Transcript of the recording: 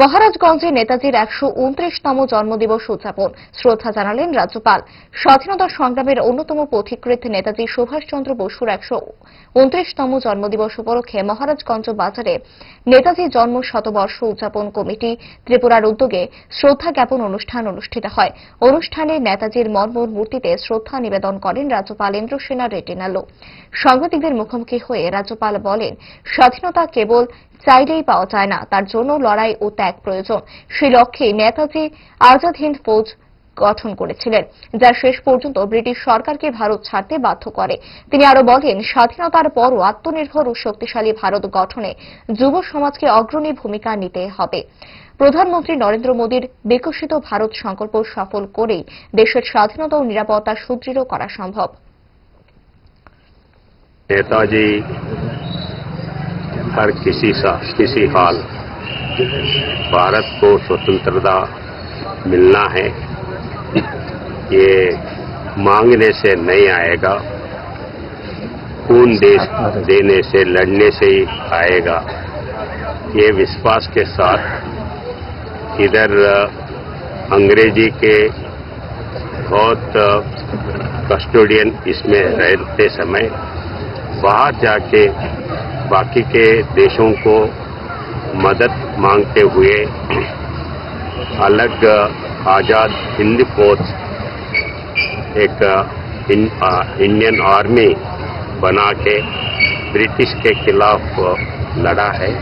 মহারাজগঞ্জে নেতাজির একশো উনত্রিশতম জন্মদিবস উদযাপন। শ্রদ্ধা জানালেন রাজ্যপাল। স্বাধীনতা সংগ্রামের অন্যতম পথিকৃৎ নেতাজি সুভাষচন্দ্র বসুর একশো উনত্রিশতম জন্মদিবস উপলক্ষে মহারাজগঞ্জ বাজারে নেতাজি জন্ম শতবর্ষ উদযাপন কমিটি ত্রিপুরার উদ্যোগে শ্রদ্ধা জ্ঞাপন অনুষ্ঠান অনুষ্ঠিত হয়। অনুষ্ঠানে নেতাজির মর্মর মূর্তিতে শ্রদ্ধা নিবেদন করেন রাজ্যপাল ইন্দ্রসেনা রেটিনালো সাংবাদিকদের মুখোমুখি হয়ে রাজ্যপাল বলেন, স্বাধীনতা কেবল চাইলেই পাওয়া যায় না। তার জন্য লড়াই ও ত্যাগ প্রয়োজন। সে লক্ষ্যে নেতাজি আজাদ হিন্দ ফৌজ গঠন করেছিলেন, যা শেষ পর্যন্ত ব্রিটিশ সরকারকে ভারত ছাড়তে বাধ্য করে। তিনি আরও বলেন, স্বাধীনতার পরও আত্মনির্ভর ও শক্তিশালী ভারত গঠনে যুব সমাজকে অগ্রণী ভূমিকা নিতে হবে। প্রধানমন্ত্রী নরেন্দ্র মোদীর বিকশিত ভারত সংকল্প সফল করেই দেশের স্বাধীনতা ও নিরাপত্তা সুদৃঢ় করা সম্ভব। নেতাজি हर किसी सा, किसी हाल। भारत को स्वतंत्रता मिलना है। ये मांगने से नहीं आएगा। खून देश देने से, लड़ने से ही आएगा। ये विश्वास के साथ इधर, अंग्रेज़ी के बहुत कस्टोडियन इसमें रहते समय बाहर जाके बाकी के देशों को मदद मांगते हुए अलग आज़ाद हिंद फौज एक इंडियन आर्मी बना के ब्रिटिश के खिलाफ लड़ा है।